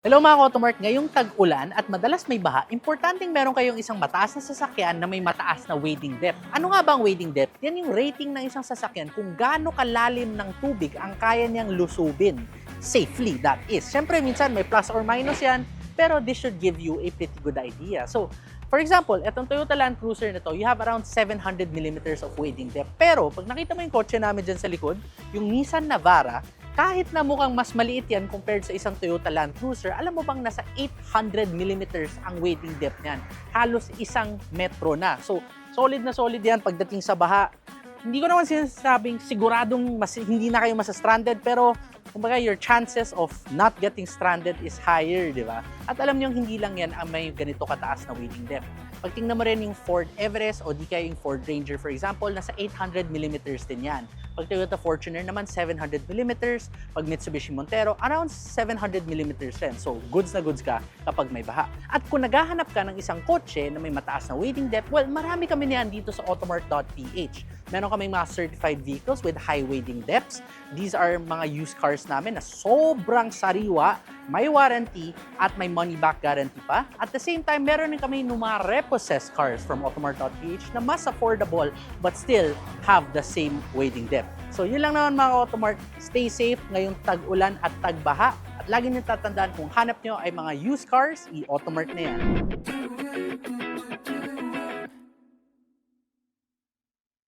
Hello mga Automart, ngayong tag-ulan at madalas may baha, importanteng meron kayong isang mataas na sasakyan na may mataas na wading depth. Ano nga ba ang wading depth? Yan yung rating ng isang sasakyan kung gaano kalalim ng tubig ang kaya niyang lusubin. Safely, that is. Siyempre, minsan may plus or minus yan, pero this should give you a pretty good idea. So, for example, itong Toyota Land Cruiser na to, you have around 700 millimeters of wading depth. Pero, pag nakita mo yung kotse namin dyan sa likod, yung Nissan Navara, kahit na mukhang mas maliit yan compared sa isang Toyota Land Cruiser, alam mo bang nasa 800 millimeters ang wading depth niyan? Halos isang metro na. So, solid na solid yan pagdating sa baha. Hindi ko naman sinasabing siguradong mas, hindi na kayo masa-stranded, pero kumbaga your chances of not getting stranded is higher, di ba? At alam niyo hindi lang yan ang may ganito kataas na wading depth. Pag tingnan mo rin yung Ford Everest o di kaya yung Ford Ranger for example, nasa 800 millimeters din yan. Pag Toyota Fortuner naman, 700 millimeters. Pag Mitsubishi Montero, around 700 millimeters din. So, goods na goods ka kapag may baha. At kung naghahanap ka ng isang kotse na may mataas na wading depth, well, marami kami niyan dito sa automart.ph. Meron kaming mga certified vehicles with high wading depths. These are mga used cars namin na sobrang sariwa, may warranty, at may money back guarantee pa. At the same time, meron din kami mga repossessed cars from automart.ph na mas affordable but still have the same wading depth. So yun lang naman mga Automart. Stay safe ngayong tag-ulan at tag-baha. At lagi niyo tatandaan kung hanap nyo ay mga used cars, i-Automart na yan.